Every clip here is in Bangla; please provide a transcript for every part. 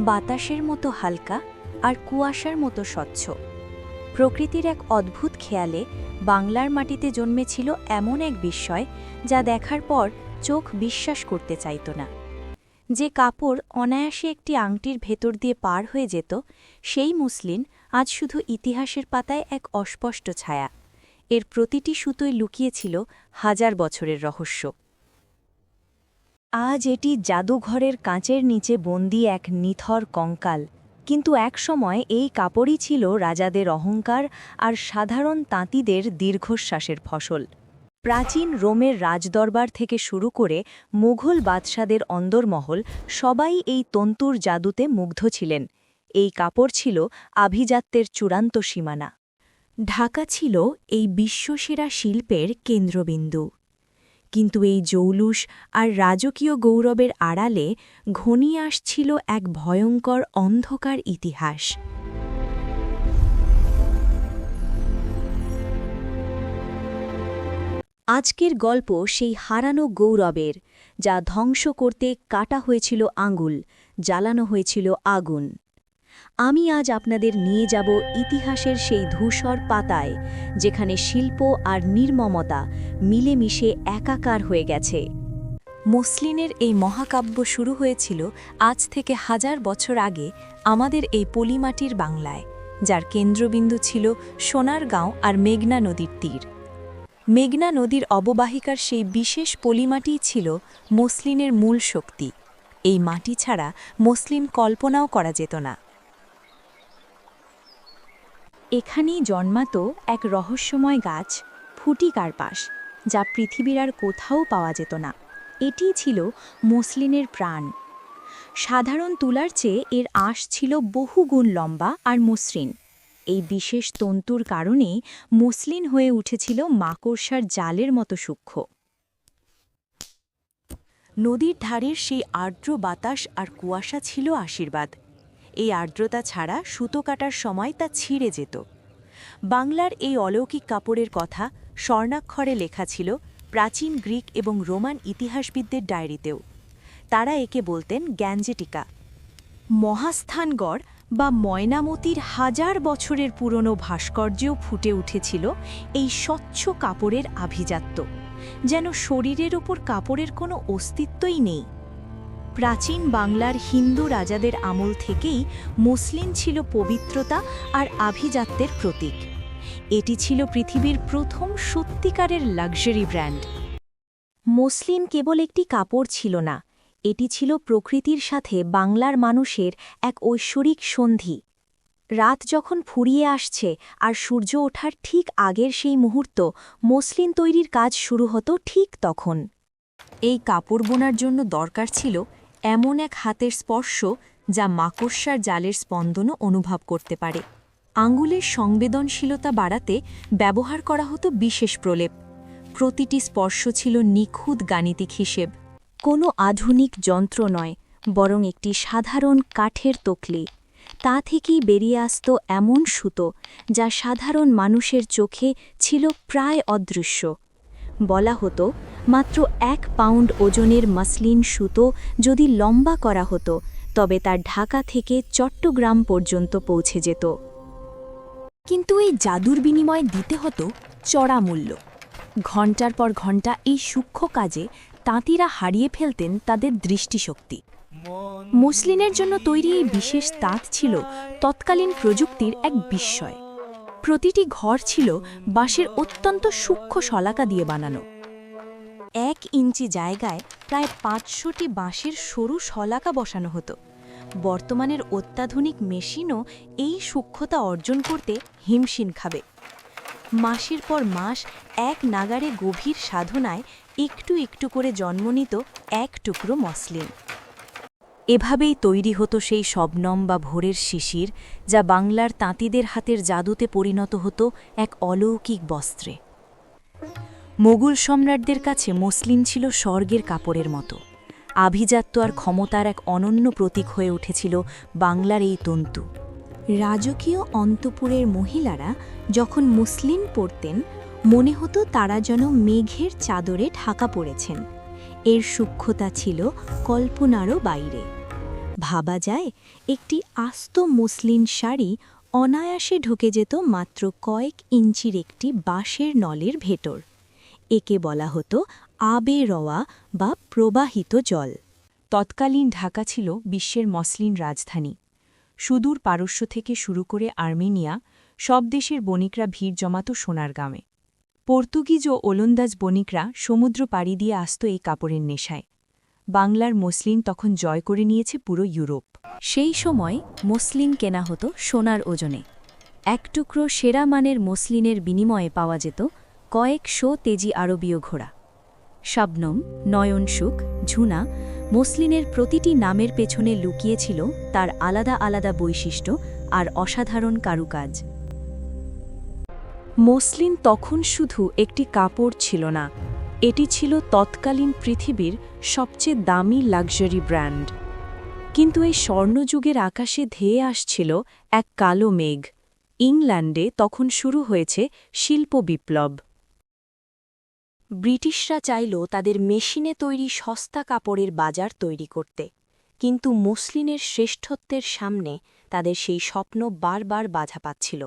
বাতাসের মতো হালকা আর কুয়াশার মতো স্বচ্ছ। প্রকৃতির এক অদ্ভুত খেয়ালে বাংলার মাটিতে জন্মেছিল এমন এক বিস্ময় যা দেখার পর চোখ বিশ্বাস করতে চাইত না। যে কাপড় অনায়াসে একটি আংটির ভেতর দিয়ে পার হয়ে যেত, সেই মুসলিন আজ শুধু ইতিহাসের পাতায় এক অস্পষ্ট ছায়া। এর প্রতিটি সুতোয় লুকিয়েছিল হাজার বছরের রহস্য। আজ এটি জাদুঘরের কাঁচের নিচে বন্দি এক নিথর কঙ্কাল। কিন্তু একসময় এই কাপড়ই ছিল রাজাদের অহংকার আর সাধারণ তাঁতিদের দীর্ঘশ্বাসের ফসল। প্রাচীন রোমের রাজদরবার থেকে শুরু করে মুঘল বাদশাদের অন্দরমহল সবাই এই তন্তুর জাদুতে মুগ্ধ ছিলেন। এই কাপড় ছিল আভিজাত্যের চূড়ান্ত সীমানা। ঢাকা ছিল এই বিশ্বসেরা শিল্পের কেন্দ্রবিন্দু। কিন্তু এই জৌলুস আর রাজকীয় গৌরবের আড়ালে ঘনিয়ে আসছিল এক ভয়ঙ্কর অন্ধকার ইতিহাস। আজকের গল্প সেই হারানো গৌরবের, যা ধ্বংস করতে কাটা হয়েছিল আঙুল, জ্বালানো হয়েছিল আগুন। আমি আজ আপনাদের নিয়ে যাব ইতিহাসের সেই ধূসর পাতায়, যেখানে শিল্প আর নির্মমতা মিলেমিশে একাকার হয়ে গেছে। মসলিনের এই মহাকাব্য শুরু হয়েছিল আজ থেকে হাজার বছর আগে আমাদের এই পলিমাটির বাংলায়, যার কেন্দ্রবিন্দু ছিল সোনারগাঁও আর মেঘনা নদীর তীর। মেঘনা নদীর অববাহিকার সেই বিশেষ পলিমাটিই ছিল মসলিনের মূল শক্তি। এই মাটি ছাড়া মসলিন কল্পনাও করা যেত না। এখানেই জন্মাত এক রহস্যময় গাছ, ফুটি কার্পাস, যা পৃথিবীর আর কোথাও পাওয়া যেত না। এটিই ছিল মসলিনের প্রাণ। সাধারণ তুলার চেয়ে এর আঁশ ছিল বহুগুণ লম্বা আর মসৃণ। এই বিশেষ তন্তুর কারণে মসলিন হয়ে উঠেছিল মাকড়সার জালের মতো সূক্ষ্ম। নদীর ধারের সেই আর্দ্র বাতাস আর কুয়াশা ছিল আশীর্বাদ। এই আর্দ্রতা ছাড়া সুতো কাটার সময় তা ছিঁড়ে যেত। বাংলার এই অলৌকিক কাপড়ের কথা স্বর্ণাক্ষরে লেখা ছিল প্রাচীন গ্রিক এবং রোমান ইতিহাসবিদদের ডায়েরিতেও। তারা একে বলতেন গ্যাঞ্জেটিকা মহাস্থানগড় বা ময়নামতির হাজার বছরের পুরনো ভাস্কর্যেও ফুটে উঠেছিল এই স্বচ্ছ কাপড়ের আভিজাত্য, যেন শরীরের ওপর কাপড়ের কোনো অস্তিত্বই নেই। প্রাচীন বাংলার হিন্দু রাজাদের আমল থেকেই মুসলিম ছিল পবিত্রতা আর আভিজাত্যের প্রতীক। এটি ছিল পৃথিবীর প্রথম সত্যিকারের লাক্সারি ব্র্যান্ড। মসলিন কেবল একটি কাপড় ছিল না, এটি ছিল প্রকৃতির সাথে বাংলার মানুষের এক ঐশ্বরিক সন্ধি। রাত যখন ফুরিয়ে আসছে আর সূর্য ওঠার ঠিক আগের সেই মুহূর্ত মসলিন তৈরির কাজ শুরু হতো ঠিক তখন। এই কাপড় বোনার জন্য দরকার ছিল এমন এক হাতের স্পর্শ যা মাকড়সার জালের স্পন্দনও অনুভব করতে পারে। আঙ্গুলের সংবেদনশীলতা বাড়াতে ব্যবহার করা হতো বিশেষ প্রলেপ। প্রতিটি স্পর্শ ছিল নিখুঁত গাণিতিক হিসেব। কোনো আধুনিক যন্ত্র নয়, বরং একটি সাধারণ কাঠের তকলি। তা থেকেই বেরিয়ে আসত এমন সুতো যা সাধারণ মানুষের চোখে ছিল প্রায় অদৃশ্য। বলা হতো মাত্র এক পাউন্ড ওজনের মসলিন সুতো যদি লম্বা করা হতো, তবে তার ঢাকা থেকে চট্টগ্রাম পর্যন্ত পৌঁছে যেত। কিন্তু এই জাদুর বিনিময়ে দিতে হতো চড়া মূল্য। ঘণ্টার পর ঘণ্টা এই সূক্ষ্ম কাজে তাঁতিরা হারিয়ে ফেলতেন তাদের দৃষ্টিশক্তি। মুসলিনের জন্য তৈরি এই বিশেষ তাঁত ছিল তৎকালীন প্রযুক্তির এক বিস্ময়। প্রতিটি ঘর ছিল বাঁশের অত্যন্ত সূক্ষ্ম শলাকা দিয়ে বানানো। এক ইঞ্চি জায়গায় প্রায় পাঁচশোটি বাঁশের সরু শলাকা বসানো হতো। বর্তমানের অত্যাধুনিক মেশিনও এই সূক্ষ্মতা অর্জন করতে হিমশিন খাবে। মাসের পর মাস এক নাগারে গভীর সাধনায় একটু একটু করে জন্ম নিত এক টুকরো মসলিন। এভাবেই তৈরি হতো সেই শবনম বা ভোরের শিশির, যা বাংলার তাঁতিদের হাতের জাদুতে পরিণত হতো এক অলৌকিক বস্ত্রে। মোগল সম্রাটদের কাছে মুসলিম ছিল স্বর্গের কাপড়ের মতো। আভিজাত্য আর ক্ষমতার এক অনন্য প্রতীক হয়ে উঠেছিল বাংলার এই তন্তু। রাজকীয় অন্তপুরের মহিলারা যখন মুসলিম পরতেন, মনে হতো তারা যেন মেঘের চাদরে ঢাকা পড়েছেন। এর সূক্ষ্মতা ছিল কল্পনারও বাইরে। ভাবা যায়, একটি আস্ত মুসলিম শাড়ি অনায়াসে ঢুকে যেত মাত্র কয়েক ইঞ্চির একটি বাঁশের নলের ভেতর। একে বলা হতো আবে রওয়া বা প্রবাহিত জল। তৎকালীন ঢাকা ছিল বিশ্বের মসলিন রাজধানী। সুদূর পারস্য থেকে শুরু করে আর্মেনিয়া, সব দেশের বণিকরা ভিড় জমাত সোনার সোনারগামে পর্তুগিজ ও ওলন্দাজ বণিকরা সমুদ্র পাড়ি দিয়ে আসত এই কাপড়ের নেশায়। বাংলার মসলিন তখন জয় করে নিয়েছে পুরো ইউরোপ। সেই সময় মসলিন কেনা হতো সোনার ওজনে। এক টুকরো সেরা মানের মসলিনের বিনিময়ে পাওয়া যেত কয়েকশো তেজি আরবীয় ঘোড়া। শাবনম, নয়নসুখ, ঝুনা মসলিনের প্রতিটি নামের পেছনে লুকিয়েছিল তার আলাদা আলাদা বৈশিষ্ট্য আর অসাধারণ কারুকাজ। মসলিন তখন শুধু একটি কাপড় ছিল না, এটি ছিল তৎকালীন পৃথিবীর সবচেয়ে দামি লাক্সারি ব্র্যান্ড। কিন্তু এই স্বর্ণযুগের আকাশে ধেয়ে আসছিল এক কালো মেঘ। ইংল্যান্ডে তখন শুরু হয়েছে শিল্প বিপ্লব ব্রিটিশরা চাইল তাদের মেশিনে তৈরি সস্তা কাপড়ের বাজার তৈরি করতে, কিন্তু মসলিনের শ্রেষ্ঠত্বের সামনে তাদের সেই স্বপ্ন বারবার বাধা পাচ্ছিল।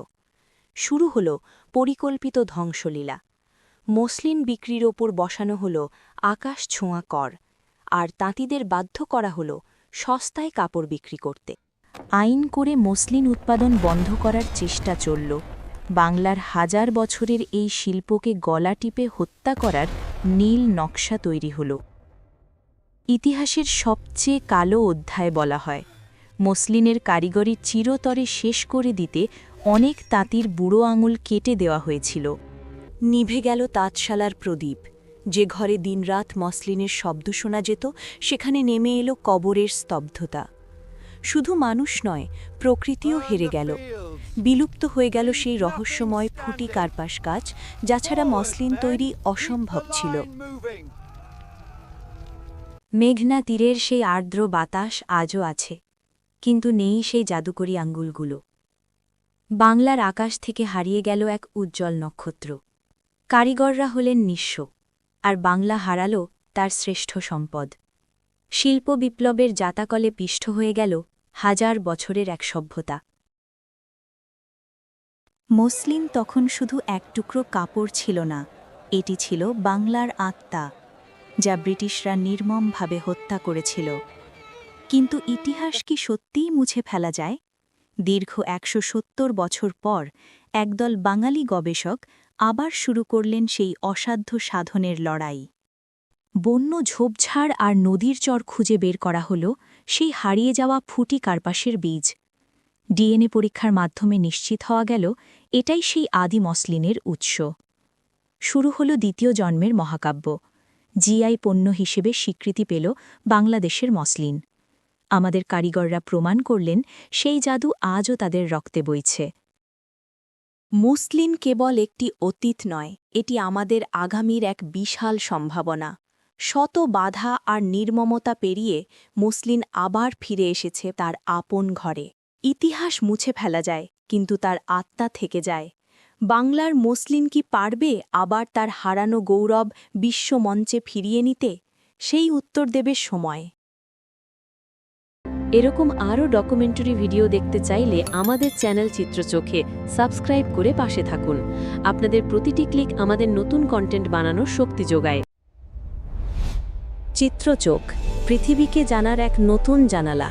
শুরু হল পরিকল্পিত ধ্বংসলীলা। মসলিন বিক্রির ওপর বসানো হল আকাশ ছোঁয়া কর, আর তাঁতিদের বাধ্য করা হল সস্তায় কাপড় বিক্রি করতে। আইন করে মসলিন উৎপাদন বন্ধ করার চেষ্টা চলল। বাংলার হাজার বছরের এই শিল্পকে গলা টিপে হত্যা করার নীল নকশা তৈরি হল। ইতিহাসের সবচেয়ে কালো অধ্যায় বলা হয়। মসলিনের কারিগরি চিরতরে শেষ করে দিতে অনেক তাঁতির বুড়ো আঙুল কেটে দেওয়া হয়েছিল। নিভে গেল তাঁতশালার প্রদীপ। যে ঘরে দিনরাত মসলিনের শব্দ শোনা যেত, সেখানে নেমে এলো কবরের স্তব্ধতা। শুধু মানুষ নয়, প্রকৃতিও হেরে গেল। বিলুপ্ত হয়ে গেল সেই রহস্যময় ফুটি কার্পাস গাছ, যা ছাড়া মসলিন তৈরি অসম্ভব ছিল। মেঘনা তীরের সেই আর্দ্র বাতাস আজও আছে, কিন্তু নেই সেই জাদুকরী আঙ্গুলগুলো। বাংলার আকাশ থেকে হারিয়ে গেল এক উজ্জ্বল নক্ষত্র। কারিগররা হলেন নিঃস্ব, আর বাংলা হারাল তার শ্রেষ্ঠ সম্পদ। শিল্প বিপ্লবের জাতাকলে পিষ্ট হয়ে গেল হাজার বছরের এক সভ্যতা। মসলিন তখন শুধু এক টুকরো কাপড় ছিল না, এটি ছিল বাংলার আত্মা, যা ব্রিটিশরা নির্মমভাবে হত্যা করেছিল। কিন্তু ইতিহাস কি সত্যিই মুছে ফেলা যায়? দীর্ঘ একশো সত্তর বছর পর একদল বাঙালি গবেষক আবার শুরু করলেন সেই অসাধ্য সাধনের লড়াই। বন্য ঝোপঝাড় আর নদীর চর খুঁজে বের করা হল সেই হারিয়ে যাওয়া ফুটি কার্পাসের বীজ। ডিএনএ পরীক্ষার মাধ্যমে নিশ্চিত হওয়া গেল, এটাই সেই আদি মসলিনের উৎস। শুরু হল দ্বিতীয় জন্মের মহাকাব্য। জিআই পণ্য হিসেবে স্বীকৃতি পেল বাংলাদেশের মসলিন। আমাদের কারিগররা প্রমাণ করলেন, সেই জাদু আজও তাদের রক্তে বইছে। মুসলিন কেবল একটি অতীত নয়, এটি আমাদের আগামীর এক বিশাল সম্ভাবনা। শত বাধা আর নির্মমতা পেরিয়ে মুসলিন আবার ফিরে এসেছে তার আপন ঘরে। ইতিহাস মুছে ফেলা যায়, কিন্তু তার আত্মা থেকে যায়। বাংলার মুসলিন কি পারবে আবার তার হারানো গৌরব বিশ্বমঞ্চে ফিরিয়ে নিতে? সেই উত্তর দেবে সময়। এরকম আরও ডকুমেন্টারি ভিডিও দেখতে চাইলে আমাদের চ্যানেল চিত্রচোখে সাবস্ক্রাইব করে পাশে থাকুন। আপনাদের প্রতিটি ক্লিক আমাদের নতুন কন্টেন্ট বানানোর শক্তি যোগায়। চিত্রচোখ পৃথিবীকে জানার এক নতুন জানালা।